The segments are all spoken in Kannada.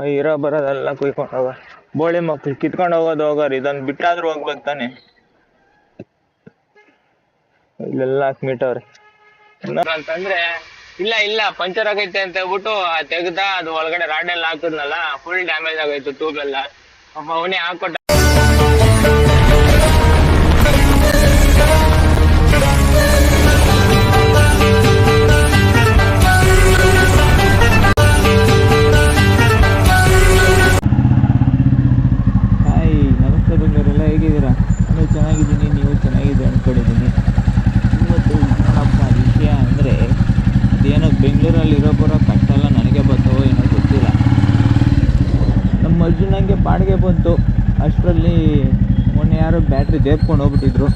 ಇರೋ ಬರೋದೆಲ್ಲ ಕುಯ್ಕೊಂಡು ಹೋಗ. ಬೋಳಿ ಮಕ್ಳು ಕಿತ್ಕೊಂಡು ಹೋಗೋದು ಹೋಗೋರು ಇದನ್ನ ಬಿಟ್ಟಾದ್ರೂ ಹೋಗ್ಬೇಕು ತಾನೆ. ಇಲ್ಲೆಲ್ಲ ಹಾಕ್ಬಿಟ್ಟವ್ರೆ. ಅಂತಂದ್ರೆ, ಇಲ್ಲ ಇಲ್ಲ, ಪಂಚರ್ ಆಗೈತೆ ಅಂತ ಹೇಳ್ಬಿಟ್ಟು ತೆಗ್ದ ಅದು ಒಳಗಡೆ ರಾಡ್ ಎಲ್ಲ ಹಾಕಿದ್ನಲ್ಲ ಫುಲ್ ಡ್ಯಾಮೇಜ್ ಆಗೋಯ್ತು ಟ್ಯೂಬ್ ಎಲ್ಲ. ಅವನೇ ಹಾಕೊಟ್ಟ ದೇಪ್ಕೊಂಡು ಹೋಗ್ಬಿಟ್ಟಿದ್ರು.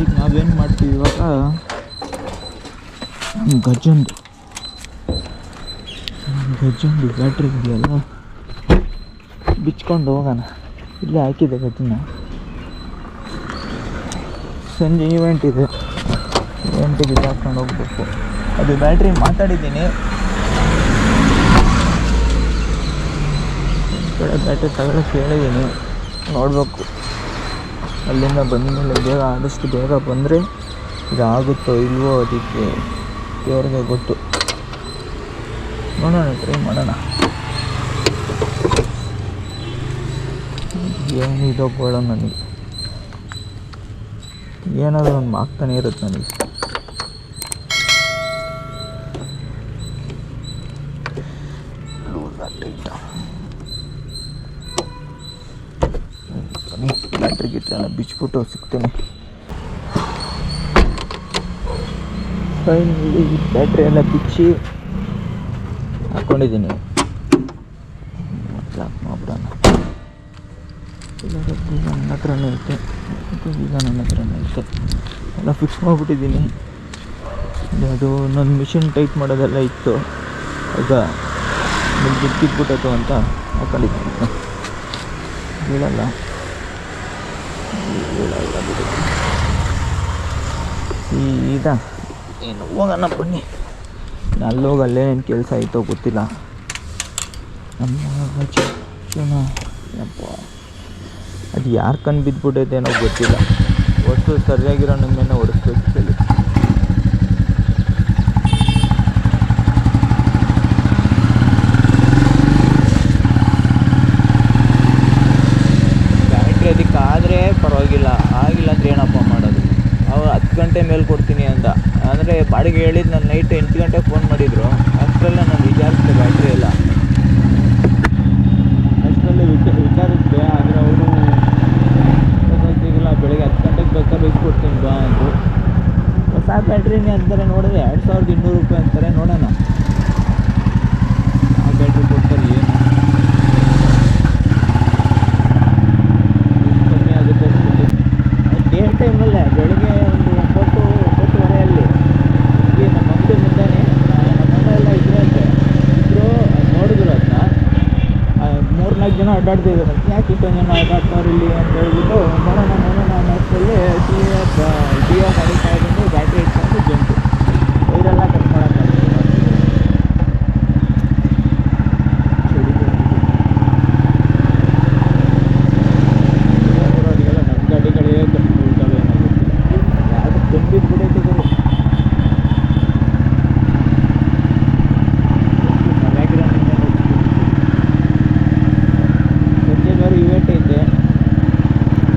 ಈಗ ನಾವೇನು ಮಾಡ್ತೀವಿ ಇವಾಗ? ಗಜ್ಜಂದು ಗಜ್ಜಂದು ಬ್ಯಾಟ್ರಿ ಇದೆಯಲ್ಲ ಬಿಚ್ಕೊಂಡು ಹೋಗೋಣ. ಇಲ್ಲೇ ಹಾಕಿದೆ ಗಜ್ಜನ ಸಂಜೆ ಈವೆಂಟ್ ಇದೆ. ಈವೆಂಟಿಗೆ ಹಾಕ್ಕೊಂಡು ಹೋಗ್ಬೇಕು. ಅದು ಬ್ಯಾಟ್ರಿ ಮಾತಾಡಿದ್ದೀನಿ. ಕಡೆ ಬ್ಯಾಟ್ರಿ ತಗೊಳಕ್ಕೆ ಹೇಳಿದ್ದೀನಿ. ನೋಡಬೇಕು. ಅಲ್ಲಿಂದ ಬಂದಮೇಲೆ ಬೇಗ ಆದಷ್ಟು ಬೇಗ ಬಂದರೆ ಇದಾಗುತ್ತೋ ಇಲ್ವೋ ಅದಕ್ಕೆ ದೇವ್ರಿಗೆ ಗೊತ್ತು. ನೋಡೋಣ ಟ್ರೈ ಮಾಡೋಣ. ಏನಿದೋ ಬೇಡ ನನಗೆ. ಏನಾದರೂ ಒಂದು ಆಗ್ತಾನೆ ಇರುತ್ತೆ ನನಗೆ ಬ್ಯಾಟ್ರಿ ಗಿಟ್ರಿ ಎಲ್ಲ ಬಿಚ್ಬಿಟ್ಟು ಸಿಗ್ತೇನೆ. ಫೈನಲಿ ಬ್ಯಾಟ್ರಿ ಎಲ್ಲ ಬಿಚ್ಚಿ ಹಾಕ್ಕೊಂಡಿದ್ದೀನಿ ಲಾಕ್ ಮಾಡ್ಬಿಡೋಣ. ಬೀಗ ನನ್ನ ಬೀಗ ನನ್ನ ಹತ್ರನೇ ಐತೆ ಎಲ್ಲ ಫಿಕ್ಸ್ ಮಾಡಿಬಿಟ್ಟಿದ್ದೀನಿ. ಅದು ನನ್ನ ಮಿಷಿನ್ ಟೈಟ್ ಮಾಡೋದೆಲ್ಲ ಇತ್ತು. ಈಗ ಬಿಟ್ಟಿದ್ಬಿಟ್ಟತು ಅಂತ ಹಾಕೊಂಡಿದ್ದೀನಿ. ಬಿಡು ಸೀದಾ ಏನು, ಹೋಗೋಣ ಬನ್ನಿ. ಅಲ್ಲಿ ಏನು ಕೆಲಸ ಆಯಿತೋ ಗೊತ್ತಿಲ್ಲ. ನಮ್ಮ ಅದು ಯಾರು ಕಣ್ಣು ಬಿದ್ದುಬಿಟ್ಟೈತೆ ಏನೋ ಗೊತ್ತಿಲ್ಲ. ಒಟ್ಟು ಸರಿಯಾಗಿರೋ ನಿಮ್ಮೇನೆ ಹೊಡೆಸ್ಬೇಕು ಹೇಳಿ ಬ್ಯಾಟ್ರಿ ಅದಕ್ಕೆ ಆದರೆ ಪರವಾಗಿಲ್ಲ ಆಗಿಲ್ಲ ಅಂದರೆ ಏನಪ್ಪ ಮಾಡೋದು ಅವ್ರು ಹತ್ತು ಗಂಟೆ ಮೇಲೆ ಕೊಡ್ತೀನಿ ಅಂತ. ಅಂದರೆ ಬಾಡಿಗೆ ಹೇಳಿದ್ದು ನಾನು ನೈಟ್ ಎಂಟು ಗಂಟೆಗೆ ಫೋನ್ ಮಾಡಿದರು. ಅಷ್ಟರಲ್ಲೇ ನಾನು ವಿಚಾರಿಸಿದೆ ಬ್ಯಾಟ್ರಿ ಎಲ್ಲ. ಅಷ್ಟರಲ್ಲಿ ವಿಚ ವಿಚಾರಿಸಿದೆ ಆದರೆ ಅವರು ಸಿಗಲ್ಲ ಬೆಳಗ್ಗೆ ಹತ್ತು ಗಂಟೆಗೆ ಬೇಕಾದ್ರೆ ಇಸ್ಕೊಡ್ತೀನಿ ಬಾ ಅಂದರು. ಹೊಸ ಬ್ಯಾಟ್ರಿನೇ ಅಂತಾರೆ ನೋಡಿದ್ರೆ ಎರಡು ಸಾವಿರದ ಇನ್ನೂರು ರೂಪಾಯಿ ಅಂತಾರೆ ನೋಡೋಣ ಆ ಬ್ಯಾಟ್ರಿ ಕೊಡ್ತಾರೆ ಏನು ಎಷ್ಟು ಕಮ್ಮಿ ಆಗುತ್ತೆ ಡೇ ಟೈಮಲ್ಲೇ ಬೆಳಿಗ್ಗೆ ಒಂದು ಒಂಬತ್ತು ಒಂಬತ್ತುವರೆಯಲ್ಲಿ ಇಲ್ಲಿ ನಮ್ಮ ಅಂಗಡಿ ಮುಂದೆನೇ ನಮ್ಮ ಅಣ್ಣ ಎಲ್ಲ ಇದ್ರಂತೆ ಇದ್ರು ನೋಡಿದ್ರು ಅದನ್ನ ಮೂರ್ನಾಲ್ಕು ಜನ ಅಡ್ಡಾಡ್ತಿದ್ದಾರೆ. ಯಾಕೆ ಇಷ್ಟೊಂದು ಜನ ಅಡ್ಡಾಡ್ತಾರೆ ಇಲ್ಲಿ ಅಂತ ಹೇಳ್ಬಿಟ್ಟು ನೋಡೋಣ ನೋಡೋಣ ಅನ್ನೋಷ್ಟರಲ್ಲಿ ಟಿ ಡಿಯೋ ಕಡಿತಾ ಇದ್ದು ಬ್ಯಾಟ್ರಿ ಇಟ್ಕೊಂಡು ಜಂಟು ಇವರೆಲ್ಲ ಕಟ್ ಮಾಡೋಕ್ಕಾಗ್ತಿಲ್ಲ ಊರವರಿಗೆಲ್ಲ ನಮ್ಮ ಗಾಡಿಗಳೇ ಕಟ್ಟಿ ಉಳ್ತವೆ ಯಾವುದು ಕಂಬಿದ್ದು ಬಿಡೈತೆ ಗುರು ಸರಿಯಾಗಿರೋ ನಿನ್ನೆ ಸಂಜೆ ಬೇರೆ ಇವೆಂಟ್ ಐತೆ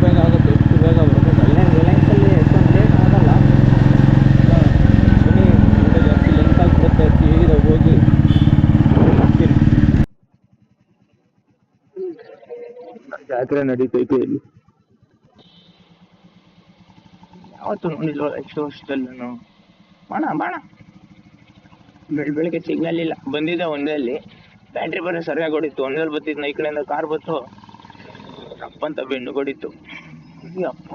ಬೇಗ ಆಗುತ್ತೆ ಎಷ್ಟು ಬೇಗ ಬರ್ಬೇಕು ಅಲ್ಲೇ ರಿಲಯನ್ಸಲ್ಲಿ ಎಷ್ಟೊಂದು ಲೇಟ್ ಆಗಲ್ಲ ಬನ್ನಿ ಊಟ ಜಾಸ್ತಿ ಲೆಂತ್ ಆಗಿಬಿಡುತ್ತೆ ಸೀದಾ ಹೋಗಿ ಬರ್ತೀನಿ ಜಾತ್ರೆ ನಡೀತೈತೆ ಇಲ್ಲಿ ಯಾವತ್ತು ನೋಡಿಲ್ವ ಎಷ್ಟು ವರ್ಷದಲ್ಲಿ ನಾನು ಬಾಣ ಬಾಣ. ಬೆಳ ಬೆಳಿಗ್ಗೆ ಸಿಗ್ನಲ್ ಇಲ್ಲ. ಬಂದಿದ್ದೆ ಒಂದೇ ಅಲ್ಲಿ. ಬ್ಯಾಟ್ರಿ ಬರೋ ಸರಿಯಾಗಿ ಹೊಡಿತು ಒಂದಲ್ಲಿ ಬತ್ತಿದ್ನ. ಈ ಕಡೆಯಿಂದ ಕಾರ್ ಬತ್ತು ಅಂತ ಬೆಣ್ಣು ಹೊಡಿತು ಅಪ್ಪ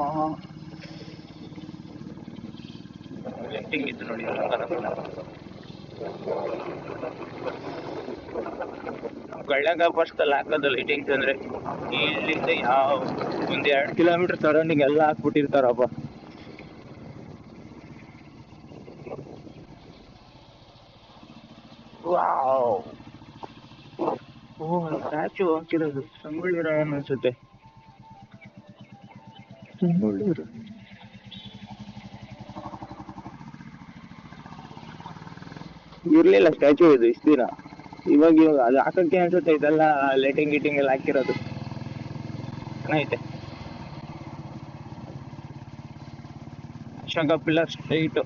ನೋಡಿ. ಕಳ್ಳಗ ಫಸ್ಟ್ ಅಲ್ಲಿ ಹಾಕೋದು ಲೈಟಿಂಗ್ಸ್ ಅಂದ್ರೆ ಇಲ್ಲಿಂದ ಯಾವ ಒಂದ್ ಎರಡು ಕಿಲೋಮೀಟರ್ ಸರೌಂಡಿಂಗ್ ಎಲ್ಲ ಹಾಕ್ಬಿಟ್ಟಿರ್ತಾರಪ್ಪ ವಾವ್ ಓ ಸ್ಟ್ಯಾಚು ಹಾಕಿರೋದು. ಸಂಗೊಳ್ಳಿ ಅನ್ಸುತ್ತೆ. ಇರ್ಲಿಲ್ಲ ಸ್ಟ್ಯಾಚು ಇದು ಇಷ್ಟು ದಿನ. ಇವಾಗ ಇವಾಗ ಅದು ಹಾಕಕ್ಕೆ ಅನ್ಸುತ್ತೆ, ಇದೆಲ್ಲ ಲೈಟಿಂಗ್ ಗೀಟಿಂಗ್ ಎಲ್ಲ ಹಾಕಿರೋದು. ಚೆನ್ನಾಗೈತೆ ಅಶೋಕ ಪಿಲ್ಲರ್ ಸ್ಟ್ರೈಟು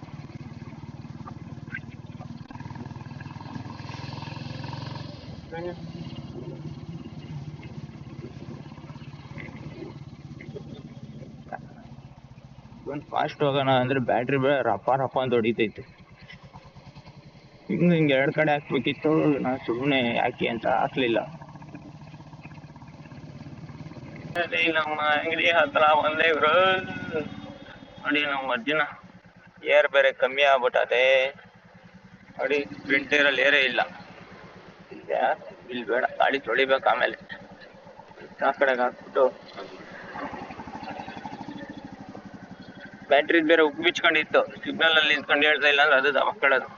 ಒಂದು ಫಾಸ್ಟ್ ಹೋಗೋಣ ಅಂದ್ರೆ ಬ್ಯಾಟ್ರಿ ರಪ್ಪ ರಪ್ಪ ಅಂತ ಹೊಡಿತೈತೆ. ಹಿಂಗೆ ಹಿಂಗೆ ಎರಡು ಕಡೆ ಹಾಕ್ಬೇಕಿತ್ತು, ನಾನು ಸುಮ್ಮನೆ ಯಾಕೆ ಅಂತ ಹಾಕ್ಲಿಲ್ಲ. ನಮ್ಮ ಅಂಗಡಿ ಹತ್ರ ಒಂದೇ ಇವ್ರು. ನೋಡಿ, ನಮ್ಮ ಅಜ್ಜನ ಏರ್ ಬೇರೆ ಕಮ್ಮಿ ಆಗ್ಬಿಟ್ಟದೆ. ನೋಡಿ ಪ್ರಿಂಟರಲ್ಲಿ ಏರೇ ಇಲ್ಲ. ಇಲ್ಲಿ ಬೇಡ, ಗಾಡಿ ತೊಳಿಬೇಕು ಆಮೇಲೆ. ಆ ಕಡೆಗೆ ಹಾಕ್ಬಿಟ್ಟು. ಬ್ಯಾಟ್ರಿ ಬೇರೆ ಉಪ್ಪು ಬಿಚ್ಕೊಂಡಿತ್ತು ಸಿಗ್ನಲ್ ಅಲ್ಲಿ ನಿಂತ್ಕೊಂಡು ಹೇಳ್ತಾ ಇಲ್ಲ ಅಂದ್ರೆ ಅದು ದಮಕ್ಕಳದು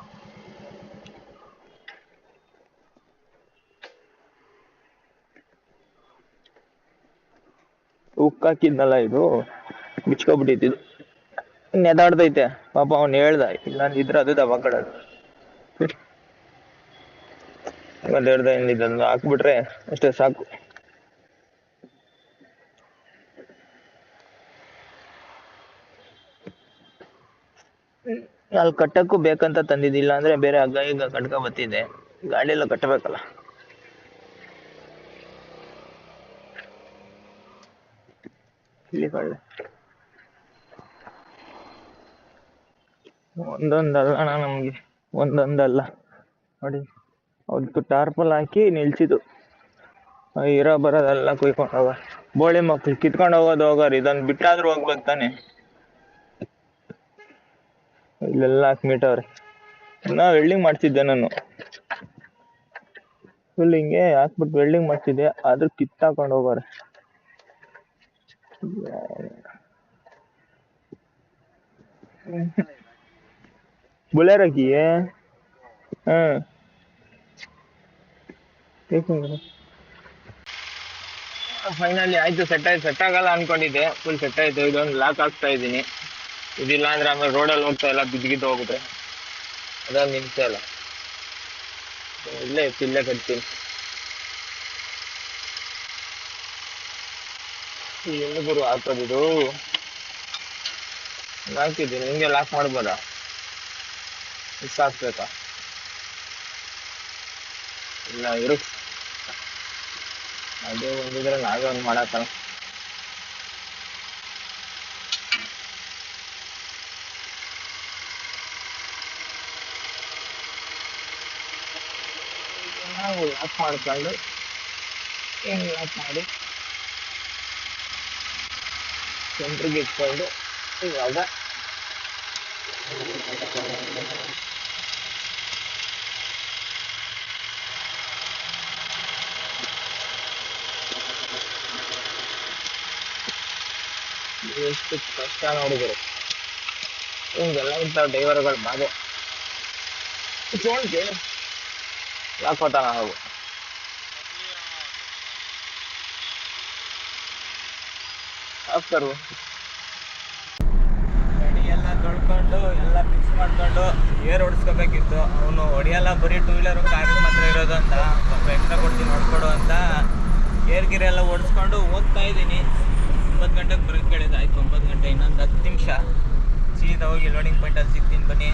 ಉಕ್ ಹಾಕಿದ್ನಲ್ಲ ಇದು. ಬಿಚ್ಕೊಬಿಟ್ಟಿತ್ತು ಇದು ನೆದಾಡ್ದೈತೆ. ಪಾಪ ಅವ್ನು ಹೇಳ್ದ, ಇಲ್ಲ ಇದ್ರೆ ಅದು ಹೇಳ್ದ ಇದನ್ನು ಹಾಕ್ಬಿಟ್ರೆ ಅಷ್ಟೇ ಸಾಕು. ಅಲ್ಲಿ ಕಟ್ಟಕ್ಕೂ ಬೇಕಂತ ತಂದಿದ್ದಿಲ್ಲ ಅಂದ್ರೆ ಬೇರೆ ಹಗ್ಗ ಈಗ ಕಟ್ಕ ಬತ್ತಿದೆ ಗಾಡಿ ಎಲ್ಲ ಕಟ್ಟಬೇಕಲ್ಲ. ಕೊಳ್ಳೆ ಒಂದೊಂದಲ್ಲ ಅಣ್ಣ ನಮ್ಗೆ, ಒಂದೊಂದಲ್ಲ. ನೋಡಿ ಅದಕ್ಕೆ ಟಾರ್ಪಲ್ ಹಾಕಿ ನಿಲ್ಸಿದ್ದು. ಇರೋ ಬರೋದೆಲ್ಲ ಕುಯ್ಕೊಂಡು ಹೋಗ ಬೋಳಿ ಮಕ್ಳು ಕಿತ್ಕೊಂಡು ಹೋಗೋದು ಹೋಗೋರು, ಇದೊಂದು ಬಿಟ್ಟಾದ್ರೂ ಹೋಗ್ಬೇಕು ತಾನೆ. ಇಲ್ಲೆಲ್ಲ ಹಾಕ್ಬಿಟ್ಟವ್ರೆ ನಾ ವೆಲ್ಡಿಂಗ್ ಮಾಡ್ತಿದ್ದೆ ನಾನು. ಫುಲ್ ಹಿಂಗೆ ಹಾಕ್ಬಿಟ್ಟು ವೆಲ್ಡಿಂಗ್ ಮಾಡ್ತಿದ್ದೆ, ಆದ್ರೂ ಕಿತ್ತಾಕೊಂಡು ಹೋಗೋರೆ. ಬುಲೆರಕಿ ಹಾಂ ಫೈನಲಿ ಆಯ್ತು ಸೆಟ್ ಆಯ್ತು ಸೆಟ್ ಆಗಲ್ಲ ಅನ್ಕೊಂಡಿದ್ದೆ. ಫುಲ್ ಸೆಟ್ ಆಯ್ತು ಇದೊಂದು ಲಾಕ್ ಹಾಕ್ತಾ ಇದ್ದೀನಿ. ಇದಿಲ್ಲ ಅಂದ್ರೆ ಆಮೇಲೆ ರೋಡಲ್ಲಿ ಹೋಗ್ತಾ ಇಲ್ಲ ಬಿದ್ದಿಗಿದ್ದು ಹೋಗುತ್ತೆ. ಅದ ನಿಲ್ಸೇ ಇಲ್ಲ ಇಲ್ಲೇ ಇತ್ತು, ಇಲ್ಲೇ ಕಟ್ತೀನಿ. ಎಲ್ಲಿ ಗುರು ಹಾಕೋದಿದು ಹಾಕಿದ್ದೀನಿ. ಹಿಂಗೆ ಲಾಕ್ ಮಾಡ್ಬೋದಾ? ಮಿಸ್ ಹಾಕ್ಬೇಕಾ ಇಲ್ಲ, ಇರು. ಅದೇ ಒಂದಿದ್ರೆ ನಾವೇ ಒಂದು ಮಾಡಕ್ಕಲ್ಲ ನಾವು ಲಾಕ್ ಮಾಡ್ಕೊಂಡು, ಏನು ಲಾಕ್ ಮಾಡಿ? ಸೆಂಟ್ರಿಗೆ ಇಟ್ಕೊಂಡು ಇವಾಗ ಎಷ್ಟು ಕಷ್ಟ ನೋಡಿದ್ರು ಹಿಂಗೆಲ್ಲ ಇಂಥವು ಡ್ರೈವರ್ಗಳು ಬಾಧೆ ಕೇಳಿ ಯಾಕೋತಾನ ನಾವು ಗಾಡಿ ಎಲ್ಲ ತೊಳ್ಕೊಂಡು ಎಲ್ಲ ಫಿಕ್ಸ್ ಮಾಡ್ಕೊಂಡು ಏರ್ ಹೊಡಿಸ್ಕೋಬೇಕಿತ್ತು ಅವನು ಹೊಡಿಯಲ್ಲ ಬರೀ ಟೂ ವೀಲರ್ ಕಾರ್ ಮಾತ್ರ ಇರೋದು ಅಂತ. ಸ್ವಲ್ಪ ಎಕ್ಸ್ಟ್ರಾ ಕೊಡ್ತೀನಿ ಹೊಡ್ಕೊಡು ಅಂತ. ಏರ್ ಗೀರ್ ಎಲ್ಲ ಓಡಿಸ್ಕೊಂಡು ಓದ್ತಾ ಇದ್ದೀನಿ. ಒಂಬತ್ತು ಗಂಟೆಗೆ ಬರೋಕ್ಕೆ ಕೇಳಿದ್ದು ಆಯ್ತು ಒಂಬತ್ತು ಗಂಟೆ ಇನ್ನೊಂದು ಹತ್ತು ನಿಮಿಷ. ಸೀದಾ ಹೋಗಿ ಲೋಡಿಂಗ್ ಪಾಯಿಂಟ್ ಪಾಯಿಂಟಲ್ಲಿ ಸಿಗ್ತೀನಿ ಬನ್ನಿ.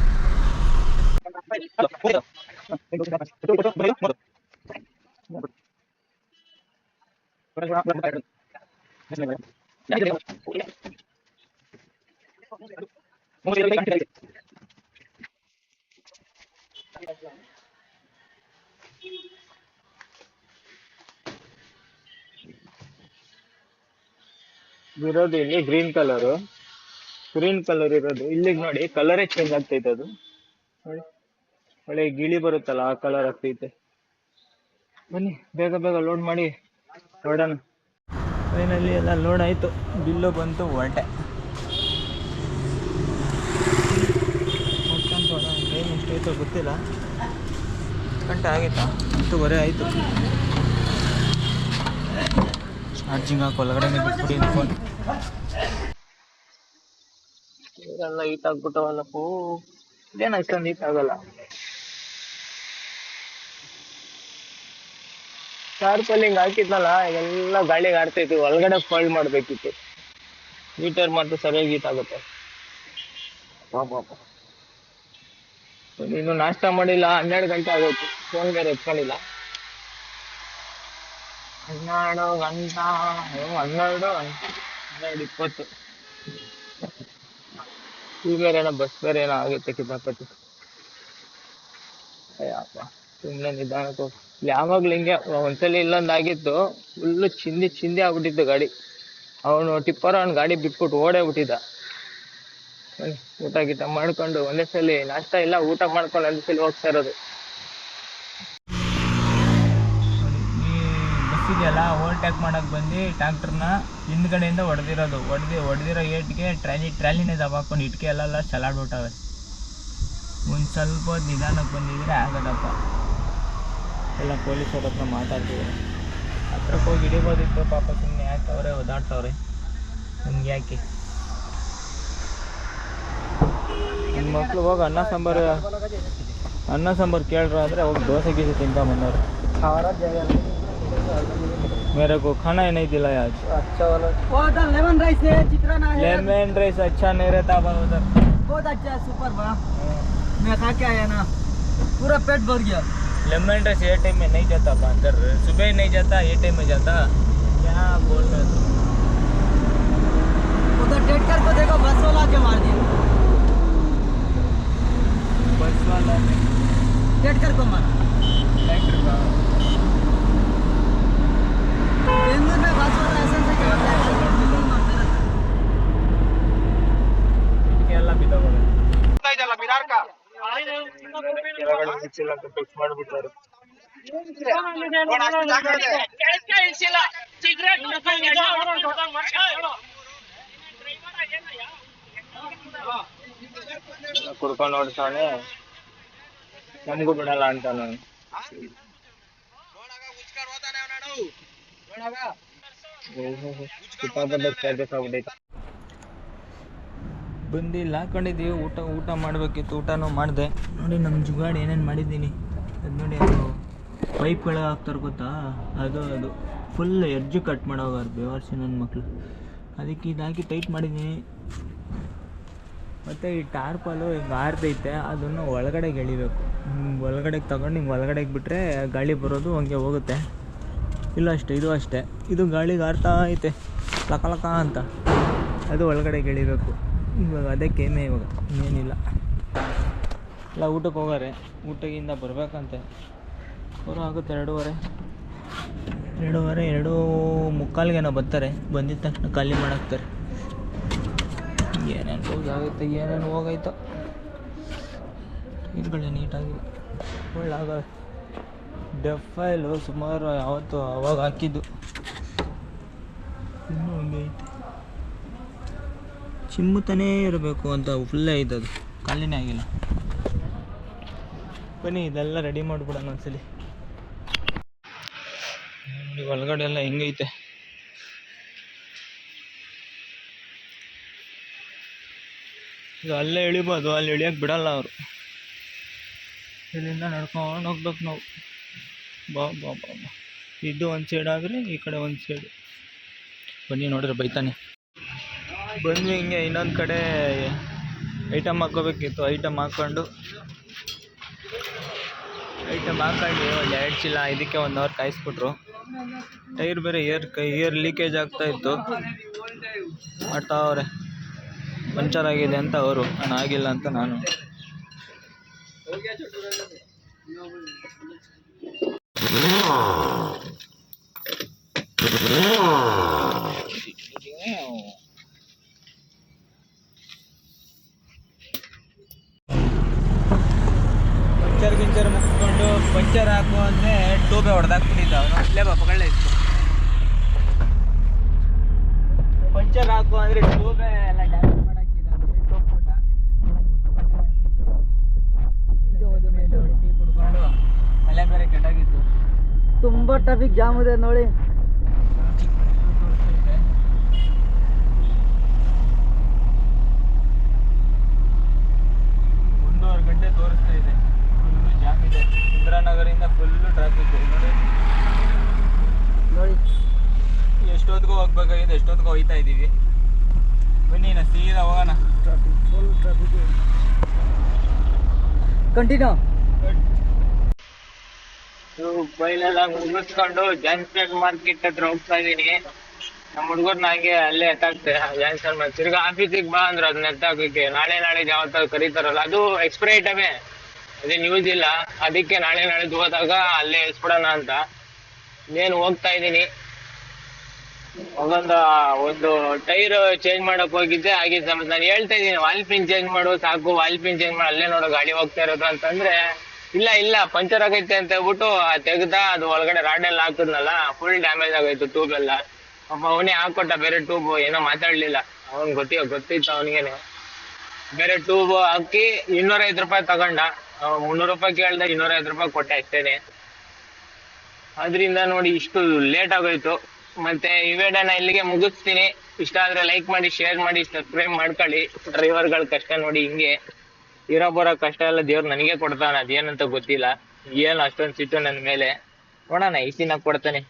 ಇರೋದು ಇಲ್ಲಿ ಗ್ರೀನ್ ಕಲರ್. ಗ್ರೀನ್ ಕಲರ್ ಇರೋದು. ಇಲ್ಲಿಗೆ ನೋಡಿ ಕಲರೇ ಚೇಂಜ್ ಆಗ್ತೈತೆ ಅದು. ನೋಡಿ. ಒಳ್ಳೆ ಗಿಳಿ ಬರುತ್ತಲ್ಲ ಆ ಕಲರ್ ಆಗ್ತೈತೆ. ಬನ್ನಿ ಬೇಗ ಬೇಗ ಲೋಡ್ ಮಾಡಿ. ಹೊರಡೋಣ ಫೈನಲಿ ಎಲ್ಲ ಲೋಡ್ ಆಯಿತು. ಬಿಲ್ಲು ಬಂತು, ಹೊರಟೆ. ಟೈಮ್ ಎಷ್ಟಾಯ್ತೋ ಗೊತ್ತಿಲ್ಲ. ಗಂಟೆ ಆಗಿತ್ತಾ? ಹತ್ತುವರೆ ಆಯಿತು. ಚಾರ್ಜಿಂಗ್ ಹಾಕಿ ಒಳಗಡೆ ಬಿಟ್ಬಿಡಿ ಫೋನ್ ಎಲ್ಲ ಹೀಟ್ ಆಗ್ಬಿಟ್ಟವಲ್ಲಪ್ಪೂ ಇದೇನು ಅಷ್ಟೊಂದು ಹೀಟ್ ಆಗಲ್ಲ. ಟಾರ್ಪಲಿಂಗ್ ಹಾಕಿದ್ನಲ್ಲ ಎಲ್ಲ ಗಾಳಿಗೆ ಆಡ್ತೈತಿ ಒಳಗಡೆ ಫೋಲ್ಡ್ ಮಾಡ್ಬೇಕಿತ್ತು. ಮೀಟರ್ ಮಾತ್ರ ಸರಿಯಾಗಿ ಆಗುತ್ತೆ. ಇನ್ನು ನಾಷ್ಟ ಮಾಡಿಲ್ಲ, ಹನ್ನೆರಡು ಗಂಟೆ ಆಗೋಯ್ತು. ಫೋನ್ ಬೇರೆ ಎತ್ಕೊಂಡಿಲ್ಲ. ಹನ್ನೆರಡು ಗಂಟ ಹನ್ನೆರಡು ಹನ್ನೆರಡು ಇಪ್ಪತ್ತು. ಈ ಬೇರೆ ಏನೋ ಬಸ್ ಬೇರೆ ಏನೋ ಆಗುತ್ತೆ ಕಿತಾಪತಿ ಅಯ್ಯಪ್ಪ. ಸುಮ್ಮನೆ ನಿಧಾನಕ್ಕೆ ಯಾವಾಗ್ಲೂ ಹಿಂಗೆ ಒಂದ್ಸಲಿ ಇಲ್ಲೊಂದ್ ಆಗಿತ್ತು ಫುಲ್ಲು ಚಿಂದಿ ಚಿಂದಿ ಆಗ್ಬಿಟ್ಟಿತ್ತು ಗಾಡಿ. ಅವನು ಟಿಪ್ಪರ್ ಅವ್ನ ಗಾಡಿ ಬಿಟ್ಬಿಟ್ಟು ಓಡೇ ಬಿಟ್ಟಿದ್ದ ಊಟ ಗೀಟ ಮಾಡ್ಕೊಂಡು ಒಂದೇ ಸಲ ನಾಷ್ಟ ಇಲ್ಲ, ಊಟ ಮಾಡ್ಕೊಂಡು ಒಂದೇ ಸಲ ಹೋಗ್ತಾ ಇರೋದು. ಬಸ್ ಇದೆಯಲ್ಲ ಓವರ್ಟೇಕ್ ಮಾಡಕ್ಕೆ ಬಂದು ಟ್ಯಾಕ್ಟರ್ನ ಹಿಂದ್ಗಡೆಯಿಂದ ಹೊಡೆದಿರೋದು ಹೊಡೆದಿ ಹೊಡೆದಿರೋ ಏಟ್ಗೆ ಟ್ರಾಲಿ, ಟ್ರಾಲಿನೇ ದಬಾಕೊಂಡು ಇಟ್ಕೆ ಎಲ್ಲ ಚಲಾಡ್ಬಿಟ್ಟವೆ ಒಂದು ಸ್ವಲ್ಪ ಹೊತ್ತು ನಿಧಾನಕ್ಕೆ ಬಂದಿದ್ರೆ ಆಗೋದಪ್ಪ. ಎಲ್ಲ ಪೊಲೀಸರ ಹತ್ರ ಮಾತಾಡ್ತಿದ್ರು ಹತ್ರಕ್ಕೆ ಹೋಗಿ ಹಿಡಿಬೋದಿತ್ತು ಪಾಪ ಸುಮ್ಮನೆ ಯಾಕೆ ಅವರೇ ಒದಾಡ್ತವ್ರೆ ನಮ್ಗೆ ಯಾಕೆ ನನ್ನ ಮಕ್ಳು ಹೋಗಿ ಅನ್ನ ಸಾಂಬಾರು ಅನ್ನ ಸಾಂಬಾರು ಕೇಳ್ರ ಅಂದರೆ ಹೋಗಿ ದೋಸೆ ಗೀಸೆ ತಿಂತ ಬಂದವ್ರು मेरे को खाना ही नहीं दिलाया आज अच्छा वाला वो उधर लेमन राइस है चित्राना है लेमन राइस अच्छा नहीं रहता बा उधर बहुत अच्छा है सुपर बा मैं खा के आया ना पूरा पेट भर गया लेमन राइस ये टाइम में नहीं जाता बांदर सुबह ही नहीं जाता ये टाइम में जाता क्या बोल रहे तुम उधर टेटकर को देखो, बस वाला के मार दिया। ಮಾಡ್ಬಿಟ್ಟಾರೆ ಕುಡ್ಕೊಂಡು ನೋಡ್ತಾನೆ ನಮಗೂ ಬಿಡಲ್ಲ ಅಂತ ನಾನು. ಬಂದಿಲ್ಲ ಹಾಕೊಂಡಿದ್ದೀವಿ, ಊಟ ಊಟ ಮಾಡ್ಬೇಕಿತ್ತು, ಊಟನೂ ಮಾಡಿದೆ. ನೋಡಿ, ನಮ್ಮ ಜುಗಾಡಿ ಏನೇನು ಮಾಡಿದ್ದೀನಿ. ಅದು ನೋಡಿ ಅದು ಪೈಪ್ಗಳು ಹಾಕ್ತಾರೆ ಗೊತ್ತಾ? ಅದು ಅದು. ಫುಲ್ ಎಡ್ಜು ಕಟ್ ಮಾಡೋಗಾರ ಬೇವರ್ಸಿ ನನ್ನ ಮಕ್ಕಳು ಅದಕ್ಕೆ ಇದಾಕಿ ಟೈಟ್ ಮಾಡಿದ್ದೀನಿ ಮತ್ತು ಈ ಟಾರ್ಪಲು ಹಿಂಗೆ ಆರ್ದೈತೆ ಅದನ್ನು ಒಳಗಡೆಗೆ ಎಳಿಬೇಕು. ಹಿಂಗೆ ಒಳಗಡೆಗೆ ತಗೊಂಡು ಹಿಂಗೆ ಒಳಗಡೆಗೆ ಬಿಟ್ಟರೆ ಗಾಳಿ ಬರೋದು ಹಂಗೆ ಹೋಗುತ್ತೆ. ಇಲ್ಲ ಅಷ್ಟೇ, ಇದು ಅಷ್ಟೇ. ಇದು ಗಾಳಿಗೆ ಆರ್ತಾ ಐತೆ. ಲಕ ಲಕ ಅಂತ. ಅದು ಒಳಗಡೆಗೆ ಎಳಿಬೇಕು. ಇವಾಗ ಅದಕ್ಕೆ ಏನೇ ಇವಾಗ ಇನ್ನೇನಿಲ್ಲ ಎಲ್ಲ ಊಟಕ್ಕೆ ಹೋಗಾರೆ. ಊಟಗಿಂದ ಬರಬೇಕಂತೆ. ಅವರು ಆಗುತ್ತೆ ಎರಡೂವರೆ. ಎರಡೂವರೆ ಎರಡು ಮುಕ್ಕಾಲ್ಗೇನೋ ಬರ್ತಾರೆ. ಬಂದಿದ್ದ ತಕ್ಷಣ ಖಾಲಿ ಮಾಡಾಕ್ತಾರೆ. ಏನೇನು ಹೋಗಾಗುತ್ತೆ ಏನೇನು ಹೋಗೈತೋ ಇದುಗಳೆ ನೀಟಾಗಿ ಒಳ್ಳಾಗವೆ. ಡೆಫೈಲು ಸುಮಾರು ಯಾವತ್ತು ಅವಾಗ ಹಾಕಿದ್ದು. ಇನ್ನೂ ಹಂಗೆ ಐತೆ. ಚಿಮ್ಮುತ್ತಾನೇ ಇರಬೇಕು ಅಂತ ಫುಲ್ಲೇ ಐತದು. ಖಾಲಿನೇ ಆಗಿಲ್ಲ. ಬನ್ನಿ, ಇದೆಲ್ಲ ರೆಡಿ ಮಾಡಿಬಿಡೋಣ ಒಂದ್ಸಲಿ. ಒಳಗಡೆ ಎಲ್ಲ ಹೆಂಗೈತೆ. ಇದು ಅಲ್ಲೇ ಇಳಿಬೋದು, ಅಲ್ಲಿ ಇಳಿಯೋಕೆ ಬಿಡಲ್ಲ ಅವರು. ಇಲ್ಲಿಂದ ನಡ್ಕೊಂಡು ಹೋಗ್ಬೇಕು ನಾವು. ಬಾ ಬಾ ಬಾ ಬಾ. ಇದು ಒಂದು ಸೈಡ್ ಆದರೆ ಈ ಕಡೆ ಒಂದು ಸೈಡ್ ಬನ್ನಿ ನೋಡಿದ್ರೆ ಬೈತಾನೆ. ಬಂದ್ವಿ ಹಿಂಗೆ ಇನ್ನೊಂದು ಕಡೆ ಐಟಮ್ ಹಾಕ್ಕೋಬೇಕಿತ್ತು ಐಟಮ್ ಹಾಕ್ಕೊಂಡು ಐಟಮ್ ಹಾಕೊಂಡು ಒಂದು ಎರಡು ಚೀಲ ಇದಕ್ಕೆ ಒಂದು ಅವರ್ ಕಾಯಿಸ್ಬಿಟ್ರು. ಟೈರ್ ಬೇರೆ ಏರ್ ಏರ್ ಲೀಕೇಜ್ ಆಗ್ತಾ ಇತ್ತು. ಮಾಡ್ತಾವ್ರೆ ಪಂಚರ್ ಆಗಿದೆ ಅಂತ ಅವರು. ನಾನು ಆಗಿಲ್ಲ ಅಂತ ನಾನು. ಟ್ರಾಫಿಕ್ ಜಾಮ್ ಇದೆ ನೋಡಿ. ಒಂದೂವರೆ ಗಂಟೆ ತೋರಿಸ್ತಾ ಇದೆ. ಫುಲ್ಲು ಜಾಮ್ ಇದೆ. ಇಂದಿರಾನಗರಿಂದ ಫುಲ್ಲು ಟ್ರಾಫಿಕ್ ನೋಡಿ. ನೋಡಿ. ಎಷ್ಟೊತ್ತಿಗೂ ಹೋಗ್ಬೇಕಾಗಿದೆ ಎಷ್ಟೊತ್ತಿಗೂ ಹೋಯ್ತಾ ಇದ್ದೀವಿ. ಬನ್ನಿ ನಾ ಸೀದಾ ಹೋಗೋಣ. ಟ್ರಾಫಿಕ್ ಫುಲ್ ಟ್ರಾಫಿಕ್ ಕಂಟಿನ್ಯೂ ಬೈಲೆಲ್ಲ ಮುಗಿಸ್ಕೊಂಡು ಜಾನ್ಸನ್ ಮಾರ್ಕೆಟ್ ಹತ್ರ ಹೋಗ್ತಾ ಇದೀನಿ. ನಮ್ಮ ಹುಡುಗರ್ನ ನಂಗೆ ಅಲ್ಲೇ ಎತ್ತಾಕ್ತೆ ಜಾನ್ಸನ್ ಮಾರ್ಕೆಟ್ ತಿರ್ಗಾ ಆಫೀಸಿಗೆ ಬಾ ಅಂದ್ರೆ ಅದನ್ನ ಎತ್ತಾಕಕ್ಕೆ ನಾಳೆ ನಾಳೆ ಯಾವತ್ತ ಕರೀತಾರಲ್ಲ, ಅದು ಎಕ್ಸ್ಪೈರಿ ಐಟಮೇ ಅದೇ ನ್ಯೂಸ್ ಇಲ್ಲ. ಅದಕ್ಕೆ ನಾಳೆ ನಾಳೆ ಹೋದಾಗ ಅಲ್ಲೇ ಎಸ್ಬಿಡೋಣ ಅಂತ. ಇನ್ನೇನು ಹೋಗ್ತಾ ಇದೀನಿ. ಒಂದೊಂದು ಒಂದು ಟೈರ್ ಚೇಂಜ್ ಮಾಡಕ್ ಹೋಗಿದ್ದೆ. ಆಗಿದ್ದ ನಾನು ಹೇಳ್ತಾ ಇದೀನಿ ವಾಲ್ ಪಿನ್ ಚೇಂಜ್ ಮಾಡು, ಸಾಕು. ವಾಲ್ ಪಿನ್ ಚೇಂಜ್ ಮಾಡು. ಅಲ್ಲೇ ನೋಡೋ, ಗಾಡಿ ಹೋಗ್ತಾ ಇರೋದು ಅಂತಂದ್ರೆ ಇಲ್ಲ ಇಲ್ಲ ಪಂಚರ್ ಆಗೈತೆ ಅಂತ ಹೇಳ್ಬಿಟ್ಟು ತೆಗ್ದ ಅದು ಒಳಗಡೆ ರಾಡ್ ಎಲ್ಲ ಹಾಕಿದ್ನಲ್ಲ ಫುಲ್ ಡ್ಯಾಮೇಜ್ ಆಗೋಯ್ತು ಟ್ಯೂಬ್ ಎಲ್ಲ. ಪಾಪ ಅವನೇ ಹಾಕೊಟ್ಟ, ಬೇರೆ ಟ್ಯೂಬ್ ಏನೋ ಮಾತಾಡ್ಲಿಲ್ಲ. ಅವನ್ ಗೊತ್ತಿ, ಗೊತ್ತಿತ್ತು ಅವನಿಗೇನೆ. ಬೇರೆ ಟ್ಯೂಬ್ ಹಾಕಿ ಇನ್ನೂರೈವತ್ತು ರೂಪಾಯಿ ತಗೊಂಡ. ಮುನ್ನೂರು ರೂಪಾಯಿ ಕೇಳ್ದೆ ಇನ್ನೂರೈವತ್ತು ರೂಪಾಯಿ ಕೊಟ್ಟೆ ಅಷ್ಟೇನೆ. ಅದರಿಂದ ನೋಡಿ ಇಷ್ಟು ಲೇಟ್ ಆಗೋಯ್ತು. ಮತ್ತೆ ಈ ವಿಡಿಯೋನ ಇಲ್ಲಿಗೆ ಮುಗಿಸ್ತೀನಿ. ಇಷ್ಟ ಆದ್ರೆ ಲೈಕ್ ಮಾಡಿ ಶೇರ್ ಮಾಡಿ ಸಬ್ಸ್ಕ್ರೈಬ್ ಮಾಡ್ಕೊಳ್ಳಿ. ಡ್ರೈವರ್ಗಳ ಕಷ್ಟ ನೋಡಿ ಹಿಂಗೆ. ಇರೋ ಬರೋ ಕಷ್ಟ ಎಲ್ಲ ದೇವ್ರು ನನಗೆ ಕೊಡ್ತಾನೆ, ಅದೇನಂತ ಗೊತ್ತಿಲ್ಲ. ಏನು ಅಷ್ಟೊಂದು ಸಿಟ್ಟು ನನ್ನ ಮೇಲೆ? ನೋಡೋಣ, ಈ ದಿನ ಕೊಡ್ತಾನೆ.